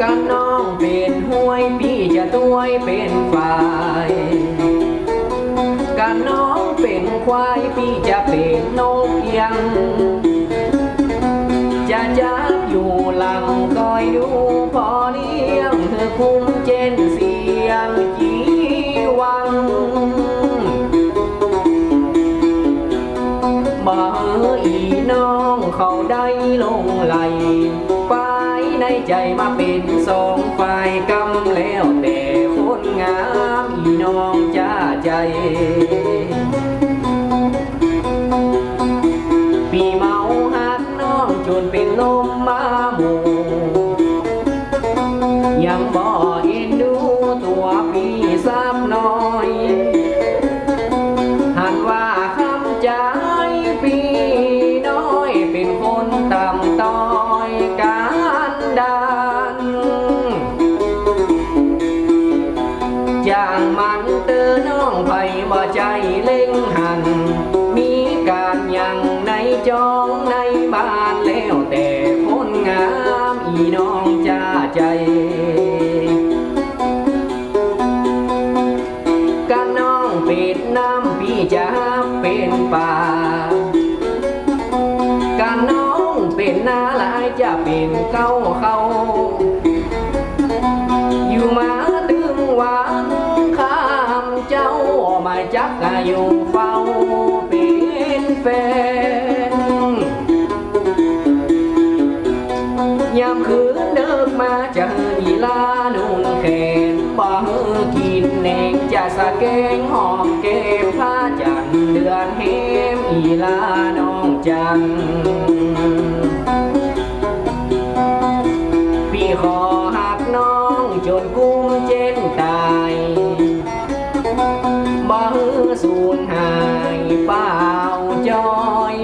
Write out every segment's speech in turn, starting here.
กันน้องเป็นห้วยพี่จะตัวยเป็นฝ่ายกันน้องเป็นควายพี่จะเป็นนกเอียง จะจับอยู่หลังคอยดูพอเลี้ยงเธอคุ้มเจนเสียงจีวังบ่อีน้องเขาได้ลงไหลฝ่ายในใจมาเป็นสองฝ่ายกำแล้วแต่คนงามอีน้องจ้าใจ น้องจนเป็นลมมาหมู่ยังบ่เอ็นดูตัวพี่สักหน่อยหันว่าคำใจพี่น้อยเป็นคนต่ำต้อยการดานจางมันเตอน้องไปบ่ใจเล่ง เป็นนาหลายจะเป็นเก้าเขาอยู่มาตึงหวานข้ามเจ้ามาจักอายุเฝ้าเป็นแฟนยามคืนเดิกมาจะอีลานุ่งแขนบ่เฮกินแหนงจะสะแกงหอมเก็บผ้าจันเดือนเฮมอีลาน้องจัน ขอหักน้องจนกุ้มเจนตายบ่เฮอสูญหายเปล่าจอย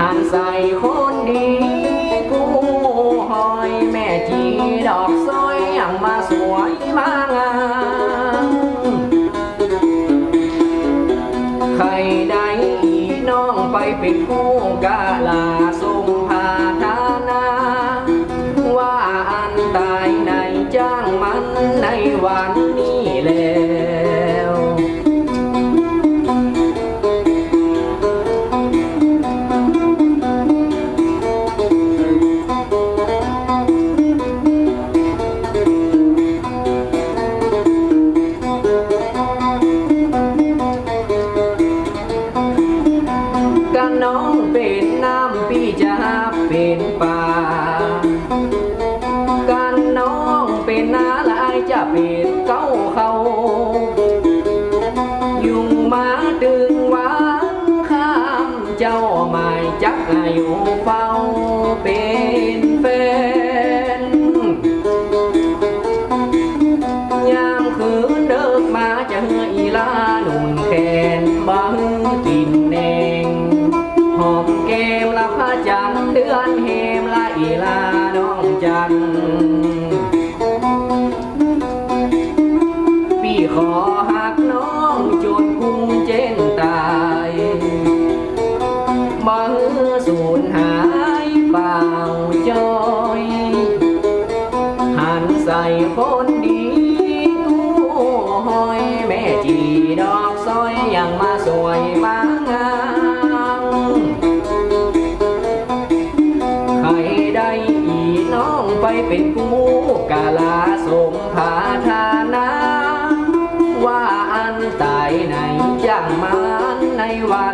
หันใส่คนดีกู้หอยแม่จีดอกซอยอย่างมาสวยมางามใครได้น้องไปเป็นคู่ นน้องเป็นน้ำพี่จะเป็นป่ากันน้องเป็นน้าลายจะเป็นเก้าเขายุงมาดึงหวานข้ามเจ้าหมายจักอายุเฝ้าเป็นแฟนยามคืนเดิกมาจะเฮออีลาหนุ่นัน พี่ขอหักน้องจนคุ้มเจนตายบังสูญหายเปล่าจอย หันใส่คนดีกู้หอย แม่จีดอกซอยยังมาสวยมา เป็นกูกาลาสมภาธานา ว่าอันตายในจังมันในวัน